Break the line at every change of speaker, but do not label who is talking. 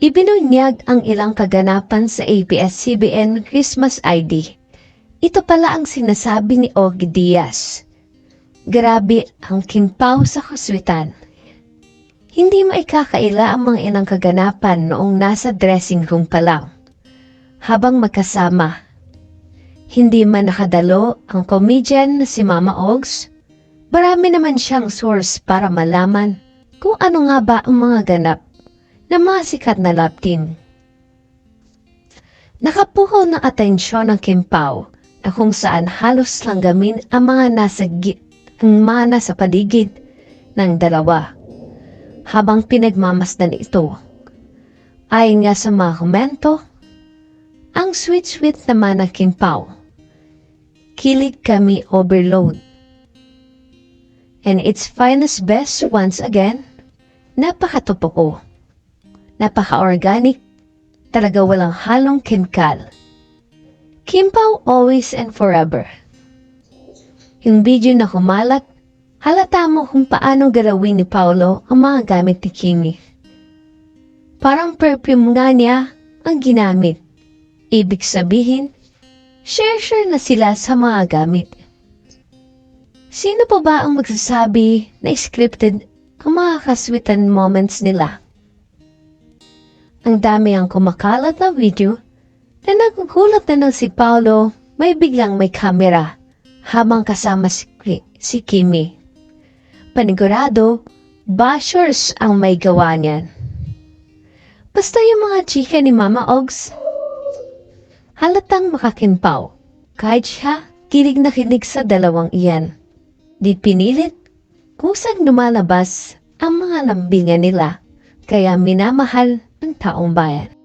Ibinunyag ang ilang kaganapan sa ABS-CBN Christmas ID. Ito pala ang sinasabi ni Og Diaz. Grabe ang kimpaw sa kuswitan. Hindi maikakaila ang mga inang kaganapan noong nasa dressing room pa lang. Habang magkasama, hindi man nakadalo ang comedian na si Mama Ogs, marami naman siyang source para malaman kung ano nga ba ang mga ganap na mga sikat na love team. Nakapuho ng atensyon ng Kim na kung saan halos langgamin ang mga nasa, ang mga nasa paligid ng dalawa habang pinagmamasdan ito. Ayon nga sa mga komento, ang sweet-sweet naman ng Kim Pao. Kilig kami overload. And its finest best once again, napakatupo ko. Napaka-organic, talaga walang halong chemical. Kimpaw always and forever. Yung video na kumalat, halata mo kung paano galawin ni Paolo ang mga gamit ni Kimi. Parang perfume nga niya ang ginamit. Ibig sabihin, share-share na sila sa mga gamit. Sino pa ba ang magsasabi na scripted ang mga kaswitan moments nila? Ang dami ang kumakalat na video na nagugulat na ng si Paolo may biglang may kamera habang kasama si, si Kimi. Panigurado, bashers ang may gawa niyan. Basta yung mga chika ni Mama Ogs, halatang makakimpaw. Kahit siya, kilig na kilig sa dalawang iyan. Di pinilit, kusang lumalabas ang mga lambingan nila, kaya minamahal taong bayan.